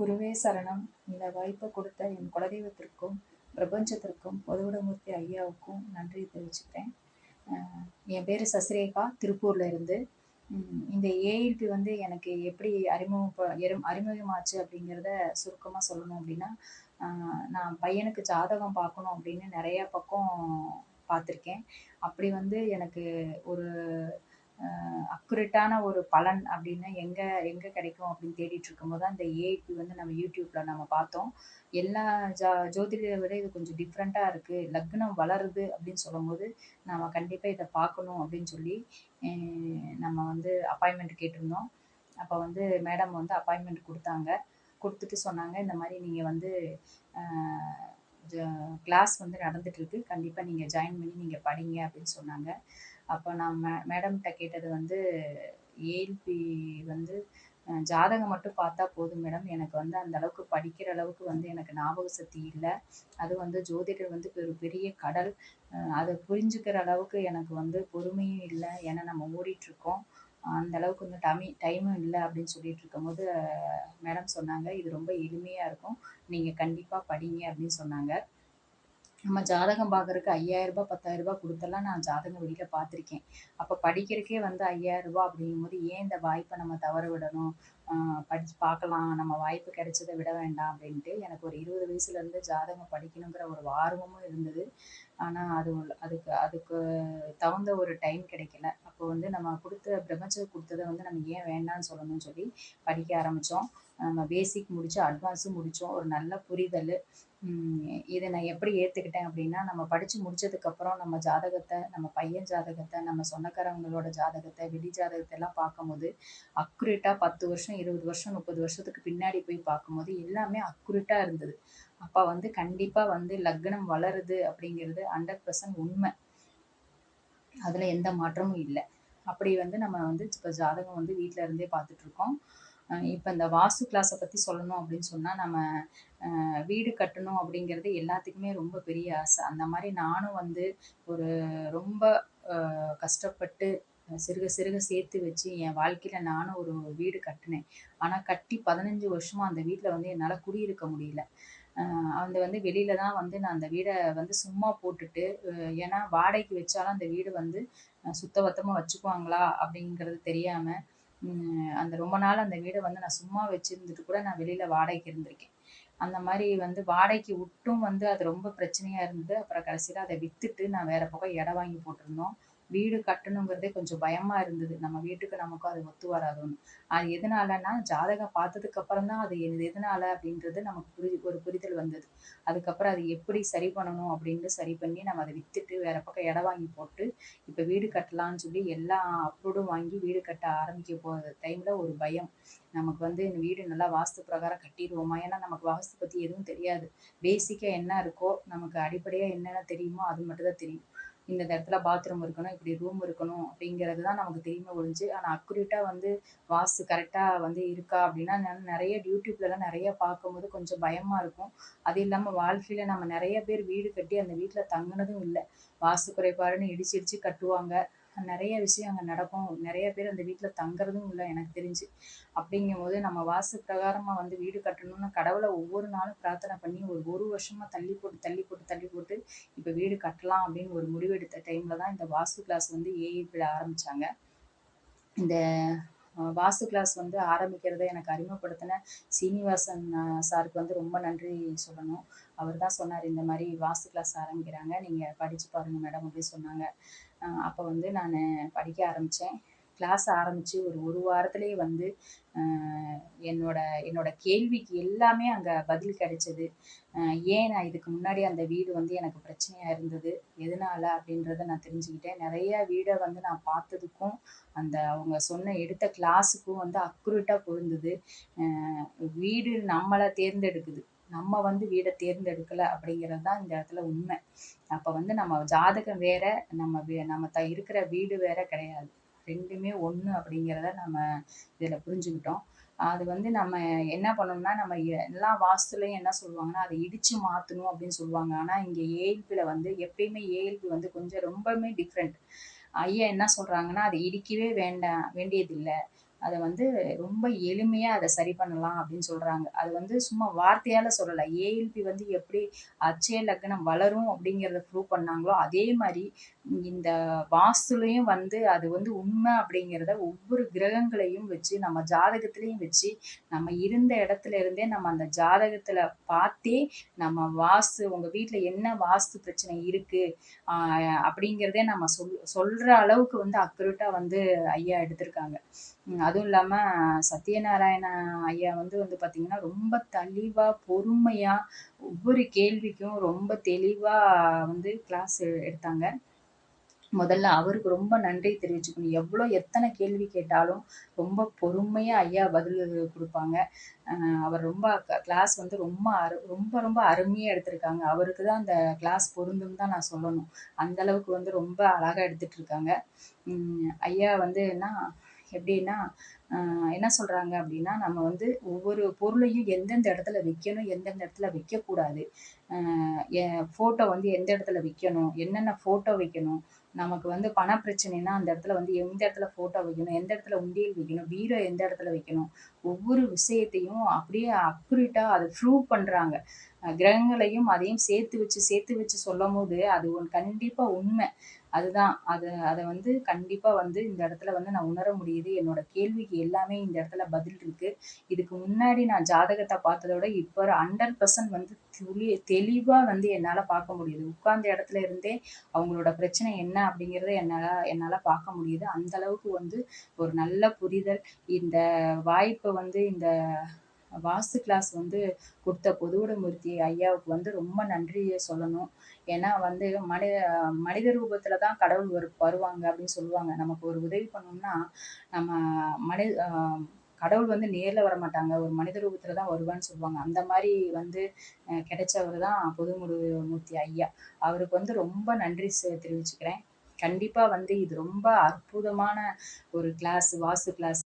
குருவே சரணம். இந்த வாய்ப்பை கொடுத்த என் குலதெய்வத்திற்கும் பிரபஞ்சத்திற்கும் பொதுவிடமூர்த்தி ஐயாவுக்கும் நன்றி தெரிவிச்சுக்கிறேன். என் பேர் சசிரேகா திருப்பூர்ல இருந்து. இந்த ஏஎல்பி வந்து எனக்கு எப்படி அறிமுகம் அறிமுகமாச்சு அப்படிங்கிறத சுருக்கமாக சொல்லணும் அப்படின்னா நான் பையனுக்கு ஜாதகம் பார்க்கணும் அப்படின்னு நிறைய பக்கம் பார்த்துருக்கேன். அப்படி வந்து எனக்கு ஒரு அக்குரேட்டான ஒரு பலன் அப்படின்னு எங்கே எங்கே கிடைக்கும் அப்படின்னு தேடிட்டு இருக்கும்போது அந்த ஏஐபி வந்து நம்ம யூடியூப்பில் நம்ம பார்த்தோம். எல்லா ஜா ஜோதிடரை விட இது கொஞ்சம் டிஃப்ரெண்ட்டாக இருக்குது லக்னம் வளருது அப்படின்னு சொல்லும்போது நம்ம கண்டிப்பாக இதை பார்க்கணும் அப்படின்னு சொல்லி நம்ம வந்து அப்பாயின்மெண்ட் கேட்டிருந்தோம். அப்போ வந்து மேடம் வந்து அப்பாயின்மெண்ட் கொடுத்தாங்க. கொடுத்துட்டு சொன்னாங்க இந்த மாதிரி நீங்கள் வந்து கிளாஸ் வந்து நடந்துகிட்ருக்கு கண்டிப்பாக நீங்கள் ஜாயின் பண்ணி நீங்கள் படிங்க அப்படின்னு சொன்னாங்க. அப்போ நான் மே மேடம்கிட்ட கேட்டது வந்து ஏஎல்பி வந்து ஜாதகம் மட்டும் பார்த்தா போதும் மேடம் எனக்கு வந்து அந்த அளவுக்கு படிக்கிற அளவுக்கு வந்து எனக்கு ஞாபக சக்தி இல்லை. அது வந்து ஜோதிடர் வந்து ஒரு பெரிய கடல். அதை புரிஞ்சுக்கிற அளவுக்கு எனக்கு வந்து பொறுமையும் இல்லை. ஏன்னா நம்ம ஓடிட்டுருக்கோம். அந்த அளவுக்கு வந்து டமி டைமும் இல்லை அப்படின்னு சொல்லிட்டு இருக்கும்போது மேடம் சொன்னாங்க இது ரொம்ப எளிமையாக இருக்கும். நீங்கள் கண்டிப்பாக படிங்க அப்படின்னு சொன்னாங்க. நம்ம ஜாதகம் பார்க்கறதுக்கு ஐயாயிரம் ரூபாய் பத்தாயிரம் ரூபாய் கொடுத்தெல்லாம் நான் ஜாதகம் வெளியில் பார்த்துருக்கேன். அப்போ படிக்கிறதுக்கே வந்து ஐயாயிரம் ரூபாய் அப்படிங்கும்போது ஏன் இந்த வாய்ப்பை நம்ம தவற விடணும்? படித்து படிச்சு பார்க்கலாம். நம்ம வாய்ப்பு கிடைச்சதை விட வேண்டாம் அப்படின்ட்டு எனக்கு ஒரு இருபது வயசுலேருந்து ஜாதகம் படிக்கணுங்கிற ஒரு ஆர்வமும் இருந்தது. ஆனால் அது அதுக்கு அதுக்கு தகுந்த ஒரு டைம் கிடைக்கல. அப்போ வந்து நம்ம கொடுத்த பிரம்மச்சர் கொடுத்ததை வந்து நம்ம ஏன் வேண்டாம்னு சொல்லணும்னு சொல்லி படிக்க ஆரம்பித்தோம் நம்ம பேசிக் முடித்தோம் அட்வான்ஸும் முடித்தோம் ஒரு நல்ல புரிதல் இதை நான் எப்படி ஏற்றுக்கிட்டேன் அப்படின்னா நம்ம படித்து முடிச்சதுக்கப்புறம் நம்ம ஜாதகத்தை நம்ம பையன் ஜாதகத்தை நம்ம சொந்தக்காரவங்களோட ஜாதகத்தை வெடி ஜாதகத்தை எல்லாம் பார்க்கும்போது அக்குரேட்டாக பத்து வருஷம் இருபது வருஷம் முப்பது வருஷத்துக்கு பின்னாடி போய் பார்க்கும்போது எல்லாமே அக்குரேட்டாக இருந்தது. அப்போ வந்து கண்டிப்பாக வந்து லக்னம் வளருது அப்படிங்கிறது ஹண்ட்ரட் பர்சன்ட் உண்மை. அதில் எந்த மாற்றமும் இல்லை. அப்படி வந்து நம்ம வந்து இப்போ ஜாதகம் வந்து வீட்டில் இருந்தே பார்த்துட்ருக்கோம் இப்போ இந்த வாஸ்து கிளாஸை பற்றி சொல்லணும் அப்படின்னு சொன்னால் நம்ம வீடு கட்டணும் அப்படிங்கிறது எல்லாத்துக்குமே ரொம்ப பெரிய ஆசை. அந்த மாதிரி நானும் வந்து ஒரு ரொம்ப கஷ்டப்பட்டு சிறுக சிறுக சேர்த்து வச்சு என் வாழ்க்கையில் நானும் ஒரு வீடு கட்டினேன். ஆனால் கட்டி பதினஞ்சு வருஷமாக அந்த வீட்டில் வந்து என்னால் குடியிருக்க முடியல. அந்த வந்து வெளியில தான் வந்து நான் அந்த வீடை வந்து சும்மா போட்டுட்டு ஏன்னா வாடகைக்கு வச்சாலும் அந்த வீடு வந்து சுத்தபத்தமாக வச்சுக்குவாங்களா அப்படிங்கிறது தெரியாமல் அந்த ரொம்ப நாள் அந்த வீடை வந்து நான் சும்மா வச்சிருந்துட்டு கூட நான் வெளியில வாடகைக்கு இருந்திருக்கேன். அந்த மாதிரி வந்து வாடகைக்கு விட்டும் வந்து அது ரொம்ப பிரச்சனையா இருந்தது. அப்புறம் கடைசியில் அதை வித்துட்டு நான் வேற பக்கம் இடம் வாங்கி போட்டிருந்தோம். வீடு கட்டணுங்கிறதே கொஞ்சம் பயமா இருந்தது. நம்ம வீட்டுக்கு நமக்கும் அது ஒத்து வராதுன்னு. அது எதனாலன்னா ஜாதகம் பார்த்ததுக்கு அப்புறம் தான் அது எதனால அப்படின்றது நமக்கு புரி ஒரு புரிதல் வந்தது. அதுக்கப்புறம் அது எப்படி சரி பண்ணணும் அப்படின்ட்டு சரி பண்ணி நம்ம அதை வித்துட்டு வேற பக்கம் இடம் வாங்கி போட்டு இப்போ வீடு கட்டலாம்னு சொல்லி எல்லா அப்ரூவ்டும் வாங்கி வீடு கட்ட ஆரம்பிக்க போகிற டைமில் ஒரு பயம். நமக்கு வந்து இந்த வீடு நல்லா வாஸ்து பிரகாரம் கட்டிடுவோமா? ஏன்னா நமக்கு வாஸ்து பற்றி எதுவும் தெரியாது. பேசிக்காக என்ன இருக்கோ நமக்கு அடிப்படையாக என்னென்ன தெரியுமோ அது மட்டும் தான் தெரியும். இந்த இடத்துல பாத்ரூம் இருக்கணும் இப்படி ரூம் இருக்கணும் அப்படிங்கிறது தான் நமக்கு தெரியுமே ஒழிஞ்சு ஆனால் அக்குரேட்டாக வந்து வாஸ்து கரெக்டாக வந்து இருக்கா அப்படின்னா நான் நிறைய யூடியூப்லலாம் நிறைய பார்க்கும்போது கொஞ்சம் பயமாக இருக்கும். அது இல்லாமல் வாழ்க்கையில் நம்ம நிறைய பேர் வீடு கட்டி அந்த வீட்டில் தங்கினதும் இல்லை. வாஸ்து குறைபாடுன்னு இடிச்சு இடிச்சு கட்டுவாங்க. நிறைய விஷயம் அங்கே நடக்கும். நிறைய பேர் அந்த வீட்டில் தங்குறதும் இல்லை எனக்கு தெரிஞ்சு. அப்படிங்கும்போது நம்ம வாசு பிரகாரமாக வந்து வீடு கட்டணும்னு கடவுளை ஒவ்வொரு நாளும் பிரார்த்தனை பண்ணி ஒரு ஒரு வருஷமாக தள்ளி போட்டு தள்ளி போட்டு தள்ளி போட்டு இப்போ வீடு கட்டலாம் அப்படின்னு ஒரு முடிவெடுத்த டைமில் தான் இந்த வாஸ்து கிளாஸ் வந்து ஏஐபியில் ஆரம்பித்தாங்க இந்த வாஸ்து கிளாஸ் வந்து ஆரம்பிக்கிறத எனக்கு அறிமுகப்படுத்தின சீனிவாசன் சாருக்கு வந்து ரொம்ப நன்றி சொல்லணும். அவர் தான் சொன்னார் இந்த மாதிரி வாஸ்து கிளாஸ் ஆரம்பிக்கிறாங்க நீங்கள் படித்து பாருங்கள் மேடம் அப்படின்னு சொன்னாங்க. அப்போ வந்து நான் படிக்க ஆரம்பித்தேன் கிளாஸ் ஆரம்பித்து ஒரு ஒரு வாரத்துலேயே வந்து என்னோட என்னோட கேள்விக்கு எல்லாமே அங்கே பதில் கிடைச்சது. ஏன் நான் இதுக்கு முன்னாடி அந்த வீடு வந்து எனக்கு பிரச்சனையாக இருந்தது? எதனால அப்படின்றத நான் தெரிஞ்சுக்கிட்டேன். நிறைய வீடை வந்து நான் பார்த்ததுக்கும் அந்த அவங்க சொன்ன எடுத்த கிளாஸுக்கும் வந்து அக்குரேட்டாக பொருந்தது. வீடு நம்மளை தேர்ந்தெடுக்குது. நம்ம வந்து வீடை தேர்ந்தெடுக்கலை அப்படிங்கிறது தான் இந்த இடத்துல உண்மை. அப்போ வந்து நம்ம ஜாதகம் வேற நம்ம நம்ம த இருக்கிற வீடு வேற கிடையாது. ரெண்டுமே ஒன்று அப்படிங்கிறத நம்ம இதில் புரிஞ்சுக்கிட்டோம். அது வந்து நம்ம என்ன பண்ணணும்னா நம்ம எல்லா வாஸ்துலையும் என்ன சொல்லுவாங்கன்னா அதை இடித்து மாற்றணும் அப்படின்னு சொல்லுவாங்க. ஆனால் இங்கே ஏஎல்பியில் வந்து எப்பயுமே ஏஎல்பி வந்து கொஞ்சம் ரொம்பவுமே டிஃப்ரெண்ட் ஐயா என்ன சொல்கிறாங்கன்னா அதை இடிக்கவே வேண்டாம் வேண்டியதில்லை. அதை வந்து ரொம்ப எளிமையாக அதை சரி பண்ணலாம் அப்படின்னு சொல்கிறாங்க அது வந்து சும்மா வார்த்தையால் சொல்லலை ஏஎல்பி வந்து எப்படி அச்சே லக்னம் வளரும் அப்படிங்கிறத ப்ரூவ் பண்ணாங்களோ, அதே மாதிரி இந்த வாஸ்துலையும் வந்து அது வந்து உண்மை அப்படிங்கிறத ஒவ்வொரு கிரகங்களையும் வச்சு, நம்ம ஜாதகத்திலயும் வச்சு, நம்ம இருந்த இடத்துல இருந்தே நம்ம அந்த ஜாதகத்தில் பார்த்தே நம்ம வாஸ்து உங்கள் வீட்டில் என்ன வாஸ்து பிரச்சனை இருக்குது அப்படிங்கிறதே நம்ம சொல் சொல்கிற அளவுக்கு வந்து அக்யூரேட்டாக வந்து ஐயா எடுத்திருக்காங்க. அதுவும் இல்லாமல் சத்யநாராயண ஐயா வந்து வந்து பார்த்தீங்கன்னா, ரொம்ப தெளிவாக பொறுமையாக ஒவ்வொரு கேள்விக்கும் ரொம்ப தெளிவாக வந்து கிளாஸ் எடுத்தாங்க. முதல்ல அவருக்கு ரொம்ப நன்றி தெரிவிச்சுக்கணும். எவ்வளோ எத்தனை கேள்வி கேட்டாலும் ரொம்ப பொறுமையாக ஐயா பதில் கொடுப்பாங்க அவர் ரொம்ப கிளாஸ் வந்து ரொம்ப அரு ரொம்ப ரொம்ப அருமையாக எடுத்திருக்காங்க. அவருக்கு தான் அந்த கிளாஸ் பொருந்தும் தான் நான் சொல்லணும். அந்த அளவுக்கு வந்து ரொம்ப அழகாக எடுத்துகிட்ருக்காங்க ஐயா வந்து என்ன எப்படின்னா, என்ன சொல்றாங்க அப்படின்னா, நம்ம வந்து ஒவ்வொரு பொருளையும் எந்தெந்த இடத்துல வைக்கணும், எந்தெந்த இடத்துல வைக்கக்கூடாது. ஃபோட்டோ வந்து எந்த இடத்துல வைக்கணும், என்னென்ன ஃபோட்டோ வைக்கணும், நமக்கு வந்து பண பிரச்சனைன்னா அந்த இடத்துல வந்து எந்த இடத்துல ஃபோட்டோ வைக்கணும், எந்த இடத்துல உண்டியல் வைக்கணும், பீரோ எந்த இடத்துல வைக்கணும், ஒவ்வொரு விஷயத்தையும் அப்படியே அக்யூரேட்டாக அதை ப்ரூவ் பண்ணுறாங்க கிரகங்களையும் அதையும் சேர்த்து வச்சு, சேர்த்து வச்சு சொல்லும் போது அது ஒன் கண்டிப்பாக உண்மை. அதுதான். அது அதை வந்து கண்டிப்பாக வந்து இந்த இடத்துல வந்து நான் உணர முடியுது. என்னோட கேள்விக்கு எல்லாமே இந்த இடத்துல பதில் இருக்கு. இதுக்கு முன்னாடி நான் ஜாதகத்தை பார்த்தத விட ஒரு 100% வந்து துளி தெளிவா வந்து என்னால பார்க்க முடியுது. உட்கார்ந்த இடத்துல இருந்தே அவங்களோட பிரச்சனை என்ன அப்படிங்கிறத என்னால என்னால பார்க்க முடியுது. அந்த அளவுக்கு வந்து ஒரு நல்ல புரிதல். இந்த வாய்ப்பை வந்து இந்த வாஸ்து கிளாஸ் வந்து கொடுத்த பொதுவுடைமூர்த்தி ஐயாவுக்கு வந்து ரொம்ப நன்றியை சொல்லணும். ஏன்னா வந்து மனி மனித ரூபத்துல தான் கடவுள் வரு வருவாங்க அப்படின்னு சொல்லுவாங்க. நமக்கு ஒரு உதவி பண்ணோம்னா நம்ம மனி கடவுள் வந்து நேர்ல வரமாட்டாங்க. ஒரு மனித ரூபத்தில் தான் வருவான்னு சொல்லுவாங்க. அந்த மாதிரி வந்து கிடைச்சவர் தான் புதுமுடு மூர்த்தி ஐயா. அவருக்கு வந்து ரொம்ப நன்றி தெரிவிச்சுக்கிறேன். கண்டிப்பாக வந்து இது ரொம்ப அற்புதமான ஒரு கிளாஸ், வாஸ்து கிளாஸ்.